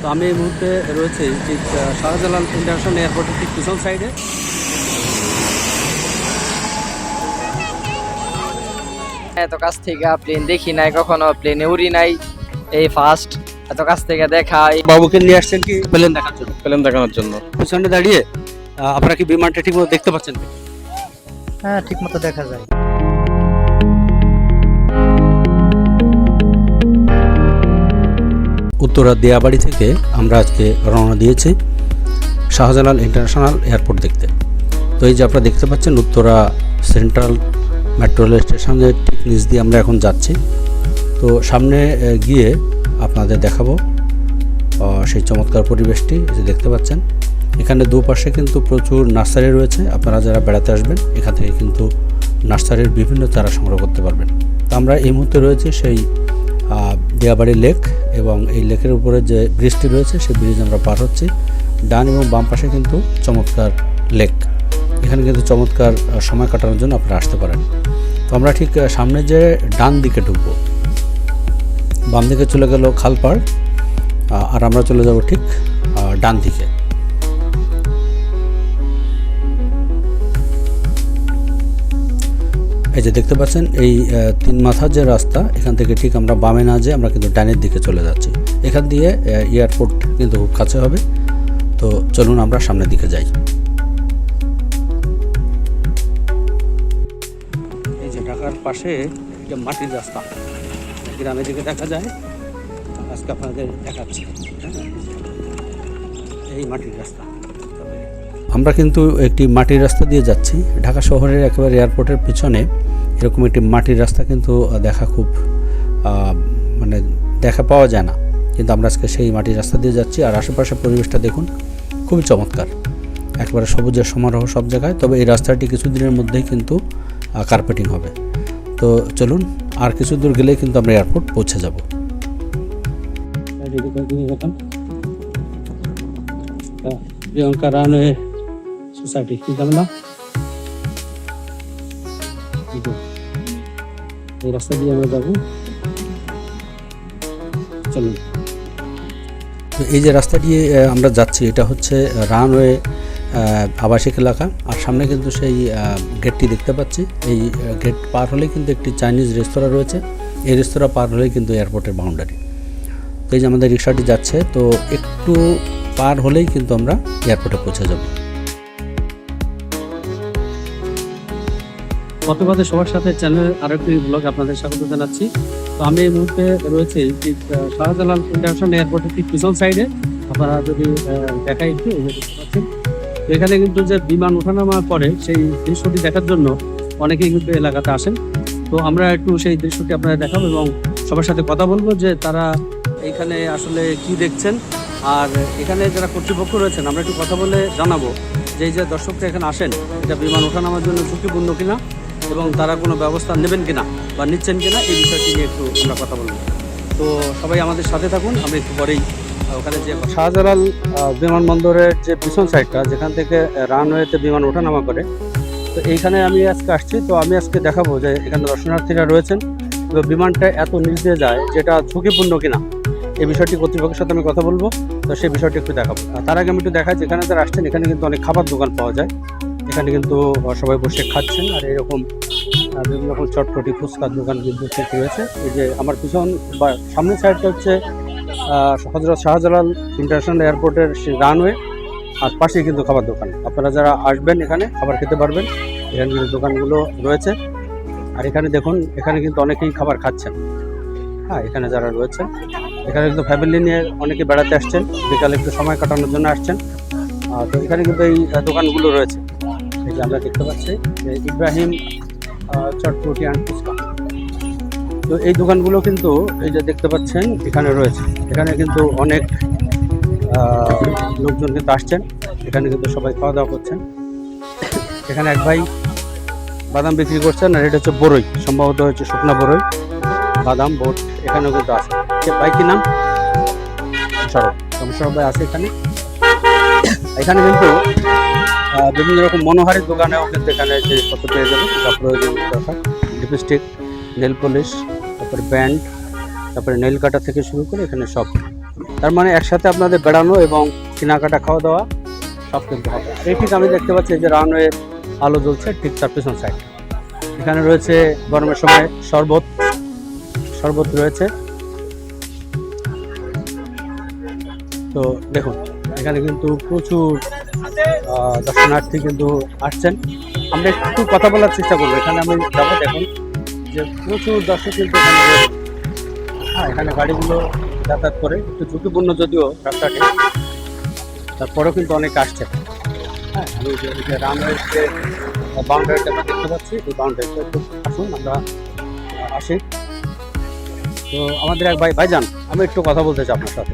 তো আমি এই মুহূর্তে রয়েছে ঠিক শাহজালাল ইন্টারন্যাশনাল এয়ারপোর্টের ঠিক পিছন সাইডে এত কাছ থেকে প্লেন দেখি নাই কখনো প্লেনে উড়ি নাই এই ফার্স্ট এত কাছ থেকে দেখা এই বাবুকে নিয়ে আসছেন কি প্লেন দেখার জন্য? ফিল্ম দেখানোর জন্য। পিছনে দাঁড়িয়ে আপনারা কি বিমানটা ঠিক মতো দেখতে পাচ্ছেন? হ্যাঁ ঠিক মতো দেখা যায়। উত্তরা দেয়াবাড়ি থেকে আমরা আজকে রওনা দিয়েছি শাহজালাল ইন্টারন্যাশনাল এয়ারপোর্ট দেখতে। তো এই যে আপনারা দেখতে পাচ্ছেন উত্তরা সেন্ট্রাল মেট্রো রেল স্টেশনের ঠিক নিচ দিয়ে আমরা এখন যাচ্ছি। তো সামনে গিয়ে আপনাদের দেখাবো সেই চমৎকার পরিবেশটি যে দেখতে পাচ্ছেন। এখানে দুপাশে কিন্তু প্রচুর নার্সারি রয়েছে, আপনারা যারা বেড়াতে আসবেন, এখান থেকে কিন্তু নার্সারির বিভিন্ন চারা সংগ্রহ করতে পারবেন। তো আমরা এই মুহূর্তে রয়েছে সেই দিয়াবাড়ি লেক এবং এই লেকের উপরে যে ব্রিজটি রয়েছে, সেই ব্রিজ আমরা পার হচ্ছি। ডান এবং বাম পাশে কিন্তু চমৎকার লেক। এখানে কিন্তু চমৎকার সময় কাটানোর জন্য আপনারা আসতে পারেন। তো আমরা ঠিক সামনে যে ডান দিকে ঢুকবো, বাম দিকে চলে গেল খালপাড় আর আমরা চলে যাব ঠিক ডান দিকে। এই যে দেখতে পাচ্ছেন, এই তিন মাথার যে রাস্তা, এখান থেকে ঠিক আমরা বামে না যেয়ে আমরা কিন্তু ডানের দিকে চলে যাচ্ছি। এখান দিয়ে এয়ারপোর্ট কিন্তু খুব কাছে হবে। তো চলুন আমরা সামনের দিকে যাই। এই যে ঢাকার পাশে যে মাটির রাস্তা। গ্রামের দিকে দেখা যায়। আজকে আপনাদের দেখাচ্ছি। হ্যাঁ। এই মাটির রাস্তা। আমরা কিন্তু একটি মাটির রাস্তা দিয়ে যাচ্ছি। ঢাকা শহরের একেবারে এয়ারপোর্টের পিছনে এরকম একটি মাটির রাস্তা কিন্তু দেখা খুব মানে দেখা পাওয়া যায় না। কিন্তু আমরা আজকে সেই মাটির রাস্তা দিয়ে যাচ্ছি আর আশেপাশের পরিবেশটা দেখুন, খুবই চমৎকার। একবারে সবুজের সমারোহ সব জায়গায়, তবে এই রাস্তাটি কিছুদিনের মধ্যেই কিন্তু কার্পেটিং হবে। তো চলুন, আর কিছু দূর গেলেই কিন্তু আমরা এয়ারপোর্ট পৌঁছে যাব। প্রিয়ঙ্কা রানওয়ে এই রাস্তা দিয়ে আমরা যাব। এই যে রাস্তা দিয়ে আমরা যাচ্ছি, এটা হচ্ছে রানওয়ে আবাসিক এলাকা। আর সামনে কিন্তু সেই গেটটি দেখতে পাচ্ছি। এই গেট পার হলেই কিন্তু একটি চাইনিজ রেস্তোরাঁ রয়েছে। এই রেস্তোরাঁ পার হলেই কিন্তু এয়ারপোর্টের বাউন্ডারি তো এই যে আমাদের রিক্সাটি যাচ্ছে, তো একটু পার হলেই কিন্তু আমরা এয়ারপোর্টে পৌঁছে যাব। গতবাদে সবার সাথে চ্যানেলের আরেকটি ব্লগ আপনাদের স্বাগত জানাচ্ছি। তো আমি এই মুহূর্তে রয়েছে শাহজালাল ইন্টারন্যাশনাল এয়ারপোর্টের ঠিক পিছন সাইডে আপনারা যদি দেখাই একটু পাচ্ছেন। এখানে কিন্তু যে বিমান ওঠানামা করে, সেই দৃশ্যটি দেখার জন্য অনেকেই কিন্তু এলাকাতে আসেন। তো আমরা একটু সেই দৃশ্যটি আপনাদের দেখাবো এবং সবার সাথে কথা বলব যে তারা এখানে আসলে কি দেখছেন। আর এখানে যারা কর্তৃপক্ষ রয়েছেন, আমরা একটু কথা বলে জানাব যে যে দর্শকরা এখানে আসেন, এটা বিমান ওঠানামার জন্য ঝুঁকিপূর্ণ কিনা। এবং তারা কোনো ব্যবস্থা নেবেন কিনা বা নিচ্ছেন কিনা এই বিষয়টি নিয়ে একটু আমরা কথা বলব। তো সবাই আমাদের সাথে থাকুন আমরা একটু পরেই ওখানে যে শাহজালাল বিমানবন্দরের যে পিছন সাইডটা, যেখান থেকে রানওয়েতে বিমান ওঠানামা করে, তো এইখানে আমি আজকে আসছি। তো আমি আজকে দেখাবো যে এখানে দর্শনার্থীরা রয়েছেন তো বিমানটা এত নিচ দিয়ে যায়, যেটা ঝুঁকিপূর্ণ কিনা, এই বিষয়টি কর্তৃপক্ষের সাথে আমি কথা বলব। তো সেই বিষয়টি একটু দেখাবো। তার আগে আমি একটু দেখাই, যেখানে যারা আসছেন, এখানে কিন্তু অনেক খাবার দোকান পাওয়া যায়। এখানে কিন্তু সবাই বসে খাচ্ছেন, আর এরকম বিভিন্ন রকম চটপটি ফুচকার দোকান কিন্তু ঠিক রয়েছে। এই যে আমার পিছন বা সামনের সাইডটা হচ্ছে হজরত শাহজালাল ইন্টারন্যাশনাল এয়ারপোর্টের রানওয়ে, আর পাশেই কিন্তু খাবার দোকান। আপনারা যারা আসবেন এখানে, খাবার খেতে পারবেন। এখানে কিন্তু দোকানগুলো রয়েছে। আর এখানে দেখুন, এখানে কিন্তু অনেকেই খাবার খাচ্ছেন। হ্যাঁ এখানে যারা রয়েছেন, এখানে কিন্তু ফ্যামিলি নিয়ে অনেকে বেড়াতে আসছেন। বিকালে একটু সময় কাটানোর জন্য আসছেন। তো এখানে কিন্তু এই দোকানগুলো রয়েছে। এই যে আমরা দেখতে পাচ্ছি যে ইব্রাহিম আহ, চটপটি অ্যান্ড ফুচকা। তো এই দোকানগুলো কিন্তু এই যে দেখতে পাচ্ছেন এখানে রয়েছে। এখানে কিন্তু অনেক লোকজন কিন্তু আসছেন। এখানে কিন্তু সবাই খাওয়া দাওয়া করছেন। এখানে এক ভাই বাদাম বিক্রি করছেন আর এটা হচ্ছে বড়ই সম্ভবত হচ্ছে শুকনা বড়ই বাদাম বোট এখানেও কিন্তু আছে। ভাই কি নাম? সরব সমস্যা ভাই আছে এখানে। এখানে কিন্তু বিভিন্ন রকম মনোহারী দোকানেও কিন্তু এখানে জিনিসপত্র পেয়ে যাবে যা প্রয়োজন লিপস্টিক, নেল পলিশ, তারপরে ব্যান্ড তারপরে নেল কাটা থেকে শুরু করে এখানে সব। তার মানে একসাথে আপনাদের বেড়ানো এবং কেনাকাটা খাওয়া দাওয়া সব কিন্তু হবে। এই ঠিক আমি দেখতে পাচ্ছি যে রানওয়ে আলো জ্বলছে ঠিক তার পেছন সাইড এখানে রয়েছে গরমের সময় শরবত শরবত রয়েছে। তো দেখুন, এখানে কিন্তু প্রচুর দর্শনার্থী কিন্তু আসছেন। আমরা একটু কথা বলার চেষ্টা করব। এখানে আমি যাব দেখুন। যে প্রচুর দর্শক কিন্তু এখানে হ্যাঁ এখানে গাড়িগুলো যাতায়াত করে। একটু ঝুঁকিপূর্ণ যদিও রাস্তাটি। তারপরেও কিন্তু অনেক আসছে। হ্যাঁ আমি যে যে বাউন্ডারিটা আমরা দেখতে পাচ্ছি, এই বাউন্ডারিটা একটু আসুন, আমরা আসি। তো আমাদের এক ভাই ভাইজান, আমি একটু কথা বলতে চাই আপনার সাথে।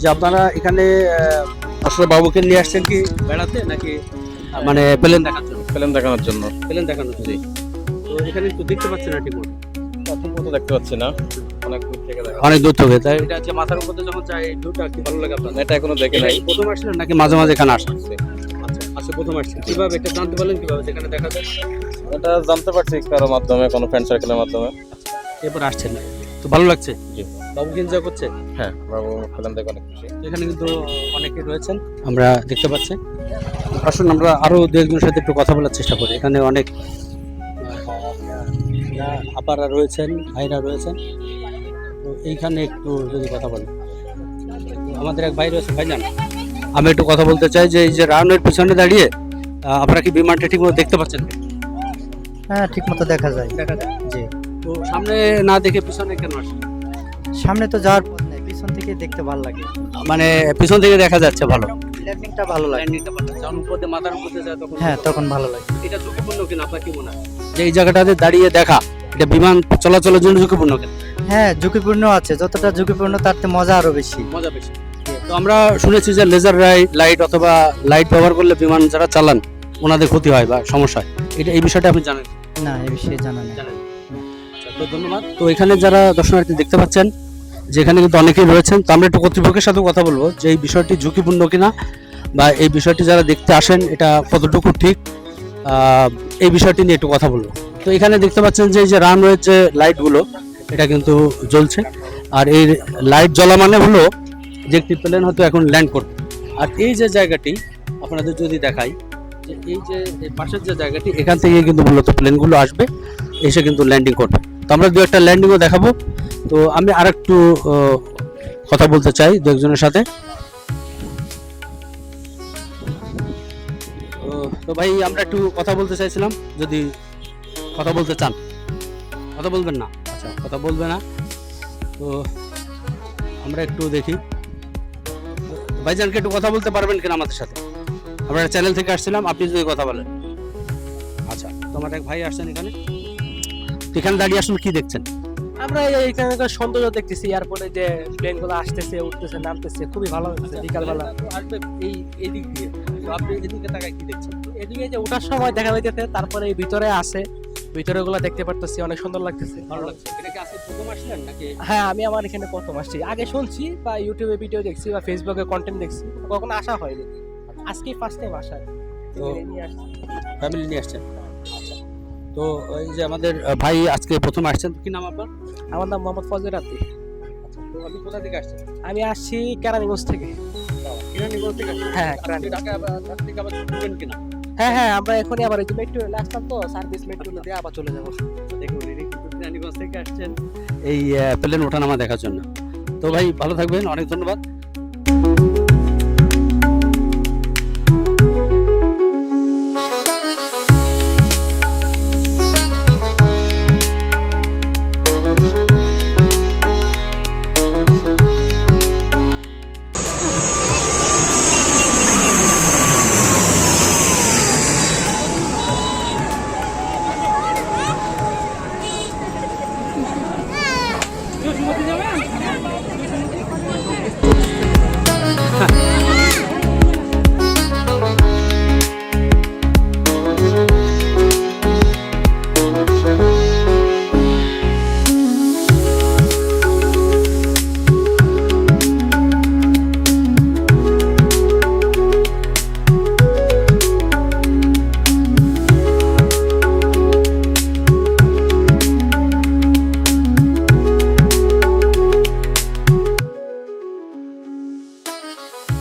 যে আপনারা এখানে আসলে বাবুকে নিয়ে আসছেন কি বেড়াতে নাকি মানে প্লেন দেখার জন্য? ফিল্ম দেখানোর জন্য। প্লেন দেখানোর জন্য। তো এখানে তো দেখতে পাচ্ছেন না ঠিক মতো। মতো দেখতে পাচ্ছি না। অনেক দূর থেকে দেখা অনেক দূর থেকে তাই? এটা হচ্ছে মাথার উপর যখন যায় এই ভিউটা কি ভালো লাগে আপনার? এটা এখনও দেখে নাই। প্রথম আসলেন নাকি মাঝে মাঝে এখানে আসেন আচ্ছা আচ্ছা প্রথম আসছেন। কীভাবে এটা জানতে পারলেন কীভাবে এখানে দেখা যায়? এটা জানতে পারছি কারোর মাধ্যমে কোনো ফ্রেন্ড সার্কেলের মাধ্যমে। এরপর আসছেন। তো ভালো লাগছে? জি। বাবু এনজয় করছে? হ্যাঁ। বাবু ফিল্ম দেখে অনেক খুশি। এখানে কিন্তু অনেকে রয়েছেন আমরা দেখতে পাচ্ছি। আসুন আমরা আরও দু একজনের সাথে একটু কথা বলার চেষ্টা করি। এখানে অনেক আপারা রয়েছেন ভাইরা রয়েছেন। তো এইখানে একটু যদি কথা বলি আমাদের এক ভাই রয়েছে ভাই জান আমি একটু কথা বলতে চাই যে এই যে রাউন্ডের পিছনে দাঁড়িয়ে আপনারা কি বিমানটা ঠিক মতো দেখতে পাচ্ছেন? হ্যাঁ ঠিক মতো দেখা যায়। দেখা যায়। জি। তো সামনে না দেখে পিছনে কেন সামনে তো যাওয়ার পথ নেই পিছন থেকে দেখতে ভালো লাগে। মানে পিছন থেকে দেখা যাচ্ছে ভালো? ল্যান্ডিংটা ভালো লাগে। ল্যান্ডিংটা ভালো যখন উপর মাথার উপর যায় তখন হ্যাঁ তখন ভালো লাগে। এটা ঝুঁকিপূর্ণ কিনা আপনার কি মনে হয়? যে এই জায়গাটাতে দাঁড়িয়ে দেখা এটা বিমান চলাচলের জন্য ঝুঁকিপূর্ণ কিনা? হ্যাঁ ঝুঁকিপূর্ণ আছে। যতটা ঝুঁকিপূর্ণ তার চেয়ে মজা আরও বেশি। মজা বেশি। তো আমরা শুনেছি যে লেজার লাইট অথবা লাইট ব্যবহার করলে বিমান যারা চালান ওনাদের ক্ষতি হয় বা সমস্যা হয়। এটা এই বিষয়টা আপনি জানেন? না এই বিষয়ে জানা নেই। তো ধন্যবাদ। তো এখানে যারা দর্শনার্থী দেখতে পাচ্ছেন, যেখানে কিন্তু অনেকেই রয়েছেন, তো আমরা একটু কর্তৃপক্ষের সাথে কথা বলব যে এই বিষয়টি ঝুঁকিপূর্ণ কিনা বা এই বিষয়টি যারা দেখতে আসেন, এটা কতটুকু ঠিক এই বিষয়টি নিয়ে একটু কথা বলব। তো এখানে দেখতে পাচ্ছেন যে এই যে রানওয়ের যে লাইটগুলো এটা কিন্তু জ্বলছে। আর এই লাইট জ্বলা মানে হলো যে একটি প্লেন হয়তো এখন ল্যান্ড করবে। আর এই যে জায়গাটি, আপনাদের যদি দেখাই, যে এই যে পাশের যে জায়গাটি, এখান থেকে কিন্তু মূলত প্লেনগুলো আসবে, এসে কিন্তু ল্যান্ডিং করবে। আমরা দু একটা ল্যান্ডিংও দেখাবো। তো আমি আর একটু কথা বলতে চাই দু একজনের সাথে। তো- ভাই, আমরা একটু কথা বলতে চাইছিলাম, যদি কথা বলতে চান। কথা বলবেন না? আচ্ছা কথা বলবে না। তো আমরা একটু দেখি। ভাইজানকে একটু কথা বলতে পারবেন কিনা আমাদের সাথে? আমরা চ্যানেল থেকে আসছিলাম, আপনি যদি কথা বলেন। আচ্ছা তোমার এক ভাই আসছেন এখানে। এখানে দাঁড়িয়ে আসলে কি দেখছেন? আমরা এই- এখানকার সৌন্দর্য দেখতেছি এয়ারপোর্টে যে প্লেনগুলো আসতেছে উঠতেছে নামতেছে খুবই ভালো হচ্ছে বিকালবেলা। এই এদিক দিয়ে আপনি এদিকে তাকায় কি দেখছেন? এদিকে যে ওঠার সময় দেখা যাইতেছে তারপরে এই ভিতরে আসে ভিতরে গুলো দেখতে পারতেছি অনেক সুন্দর লাগতেছে। ভালো লাগছে। এটা কি আজকে প্রথম আসলেন নাকি? হ্যাঁ আমি আমার এখানে প্রথম আসছি। আগে শুনছি বা ইউটিউবে ভিডিও দেখছি বা ফেসবুকে কন্টেন্ট দেখছি কখনো আসা হয়নি। আজকেই ফার্স্ট টাইম আসা। তো নিয়ে আসছি। ফ্যামিলি নিয়ে আসছেন? তো এই যে আমাদের ভাই আজকে প্রথম আসছেন কি নাম আপনার? আমার নাম মোহাম্মদ ফজর রাত্রি আচ্ছা তো আপনি কোথা থেকে আসছেন? আমি আসছি কেরানীগঞ্জ থেকে। কিরানীগঞ্জ থেকে হ্যাঁ ঢাকা থেকে আবার কিনা? হ্যাঁ হ্যাঁ আমরা এখনই আবার এই যে মেট্রো আসলাম তো সার্ভিস মেট্রো দিয়ে আবার চলে যাব। দেখুন কিন্তু থেকে আসছেন। এই প্লেন ওঠানামা দেখার জন্য। তো ভাই ভালো থাকবেন অনেক ধন্যবাদ।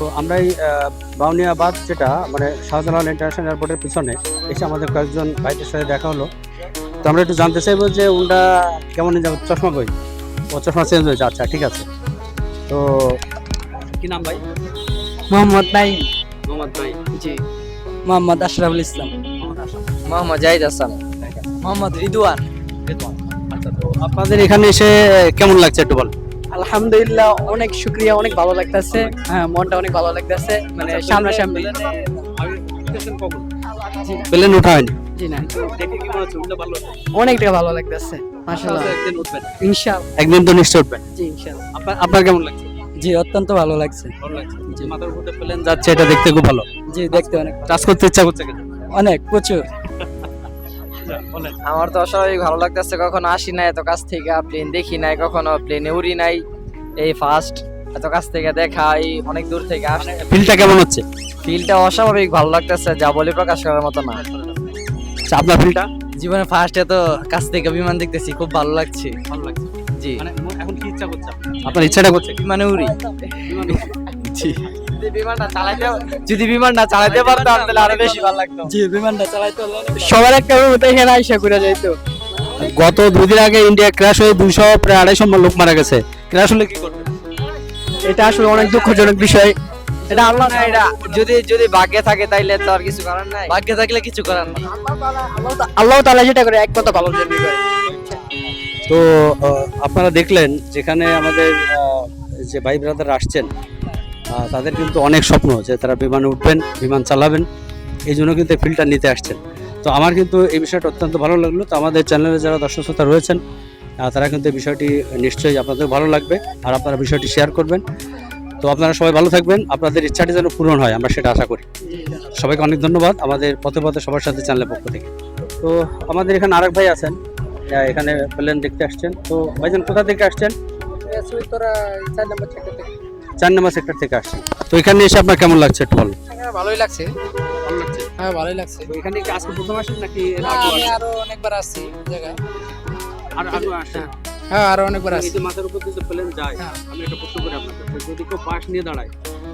তো আমরা এই বাউনিয়াবাদ যেটা মানে শাহজালাল ইন্টারন্যাশনাল এয়ারপোর্টের পিছনে এসে আমাদের কয়েকজন ভাইদের সাথে দেখা হলো। তো আমরা একটু জানতে চাইব যে উনটা কেমন যাবে চশমা বই ও চশমা চেঞ্জ হয়েছে আচ্ছা ঠিক আছে। তো কি নাম ভাই? মোহাম্মদ নাইম মোহাম্মদ ভাই জি। মোহাম্মদ আশরাফুল ইসলাম। মোহাম্মদ জাহিদ হাসান মোহাম্মদ রিদওয়ান আচ্ছা তো আপনাদের এখানে এসে কেমন লাগছে একটু বল? আলহামদুলিল্লাহ অনেক শুক্রিয়া অনেক ভালো লাগতেছে। হ্যাঁ মনটা অনেক ভালো লাগতেছে মানে সামনাসামনি প্লেন ওঠা হয়নি জি। না। দেখে কি হচ্ছে? উঠলে ভালো অনেকটা ভালো লাগতেছে মাশাআল্লাহ। একদিন উঠবেন। ইনশাআল্লাহ। একদিন তো নিশ্চয় উঠবেন। জি ইনশাআল্লাহ। আপনার আপনার কেমন লাগছে? জি অত্যন্ত ভালো লাগছে। ভালো লাগছে। যে মাথার উপরে প্লেন যাচ্ছে এটা দেখতে খুব ভালো। জি দেখতে অনেক টাচ করতে ইচ্ছা করছে অনেক প্রচুর। আমার তো অস্বাভাবিক ভালো লাগতেছে কখনো আসি নাই এত কাছ থেকে প্লেন দেখি নাই কখনো প্লেনে উড়ি নাই। এই ফার্স্ট এত কাছ থেকে দেখা এই অনেক দূর থেকে আসে ফিলটা কেমন হচ্ছে? ফিলটা অস্বাভাবিক ভালো লাগতেছে যা বলে প্রকাশ করার মতো না। আচ্ছা আপনার ফিলটা জীবনে ফার্স্ট এত কাছ থেকে বিমান দেখতেছি খুব ভালো লাগছে। ভালো লাগছে। জি। মানে এখন কি ইচ্ছা করছে আপনার ইচ্ছাটা করছে? বিমানে উড়ি। জি। যদি বিমানটা চালাইতে যদি বিমানটা চালাইতে পারতাম তাহলে আরও বেশি ভালো লাগতো। জি বিমানটা চালাইতে সবার একটা মতো এখানে আইসা করে যাইতো। গত দুই দিন আগে ইন্ডিয়া ক্র্যাশ হয়ে দুইশো প্রায় আড়াইশো লোক মারা গেছে। ক্র্যাশ হলে কি করবে? এটা আসলে অনেক দুঃখজনক বিষয়। এটা আল্লাহ না, এটা যদি যদি ভাগ্যে থাকে তাইলে তো আর কিছু করার নাই। ভাগ্যে থাকলে কিছু করার না আল্লাহ তাআলা যেটা করে একমাত্র ভালো জন্য করে। তো আপনারা দেখলেন যেখানে আমাদের যে ভাই ব্রাদার আসছেন তাদের কিন্তু অনেক স্বপ্ন যে তারা বিমানে উঠবেন, বিমান চালাবেন। এই জন্য কিন্তু ফিল্টার নিতে আসছেন। তো আমার কিন্তু এই বিষয়টা অত্যন্ত ভালো লাগল। তো আমাদের চ্যানেলে যারা দর্শক শ্রোতা রয়েছেন তারা কিন্তু এই বিষয়টি নিশ্চয়ই আপনাদের ভালো লাগবে আর আপনারা বিষয়টি শেয়ার করবেন। তো আপনারা সবাই ভালো থাকবেন। আপনাদের ইচ্ছাটি যেন পূরণ হয়, আমরা সেটা আশা করি। সবাইকে অনেক ধন্যবাদ আমাদের পথে পথে সবার সাথে চ্যানেলের পক্ষ থেকে। তো আমাদের এখানে আরেক ভাই আছেন এখানে প্লেন দেখতে আসছেন। তো ভাইজান, কোথা থেকে আসছেন? চার নম্বর সেক্টর থেকে আসছেন তো এখানে এসে আপনার কেমন লাগছে বলুন? ভালোই লাগছে। ভালো লাগছে? হ্যাঁ ভালোই লাগছে। তো এখানে কি আজকে প্রথম আসেন নাকি এর না, আমি আরও অনেকবার আসছি জায়গায়। আর আগেও আসেন? হ্যাঁ আরও অনেকবার আসছি। মাথার উপর দিয়ে যে প্লেন যায় হ্যাঁ। আমি একটা প্রশ্ন করি আপনাকে যদি কেউ পাশ নিয়ে দাঁড়ায়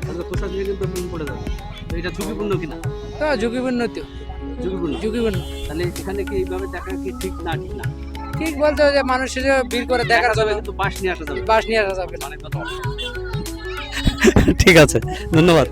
তাহলে তোষার দিকে কিন্তু প্লেন পড়ে যাবে তো এটা ঝুঁকিপূর্ণ কিনা? হ্যাঁ ঝুঁকিপূর্ণ তো। ঝুঁকিপূর্ণ? ঝুঁকিপূর্ণ। তাহলে এখানে কি এইভাবে দেখা কি ঠিক না ঠিক না? ঠিক বলতে যে মানুষের ভিড় করে দেখা যাবে কিন্তু পাশ নিয়ে আসা যাবে। বাস নিয়ে আসা যাবে। অনেক কথা। ঠিক আছে ধন্যবাদ।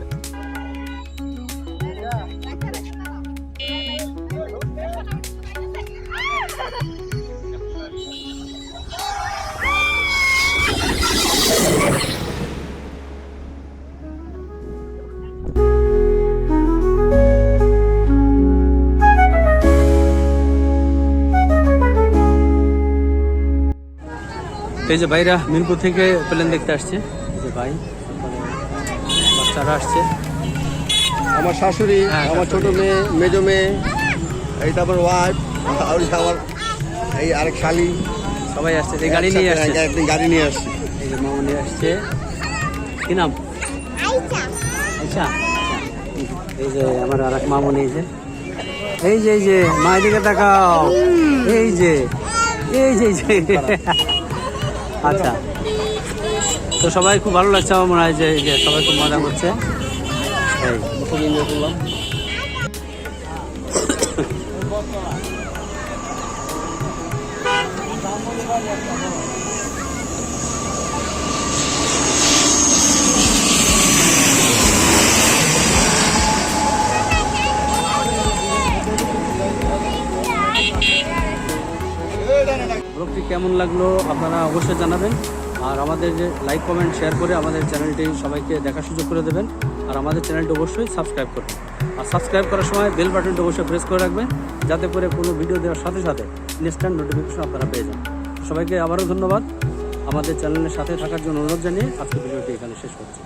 এই যে ভাইরা মিরপুর থেকে প্লেন দেখতে আসছে। যে ভাই। বাচ্চারা আসছে। আমার শাশুড়ি হ্যাঁ, আমার ছোট মেয়ে মেজো মেয়ে এই তারপর ওয়াইফ আর যে আমার এই আরেক শালি। সবাই আসছে এই গাড়ি নিয়ে আসছে। একদিন গাড়ি নিয়ে আসছি। এই যে নিয়ে আসছে। কি নাম? আচ্ছা এই যে আমার আর এক মামনি এই যে এই যে এই যে মায়ের দিকে তাকাও এই যে। এই যে এই যে। আচ্ছা। তো সবাই খুব ভালো লাগছে আমার মনে হয় যে সবাই খুব মজা করছে। খুব করলাম কেমন লাগল আপনারা অবশ্যই জানাবেন। আর আমাদের যে লাইক কমেন্ট শেয়ার করে আমাদের চ্যানেলটি সবাইকে দেখার সুযোগ করে দেবেন। আর আমাদের চ্যানেলটি অবশ্যই সাবস্ক্রাইব করবেন আর সাবস্ক্রাইব করার সময় বেল বাটনটি অবশ্যই প্রেস করে রাখবেন, যাতে করে কোনো ভিডিও দেওয়ার সাথে সাথে ইনস্ট্যান্ট নোটিফিকেশন আপনারা পেয়ে যান। সবাইকে আবারও ধন্যবাদ। আমাদের চ্যানেলের সাথে থাকার জন্য অনুরোধ জানিয়ে আজকে ভিডিওটি এখানে শেষ করছি।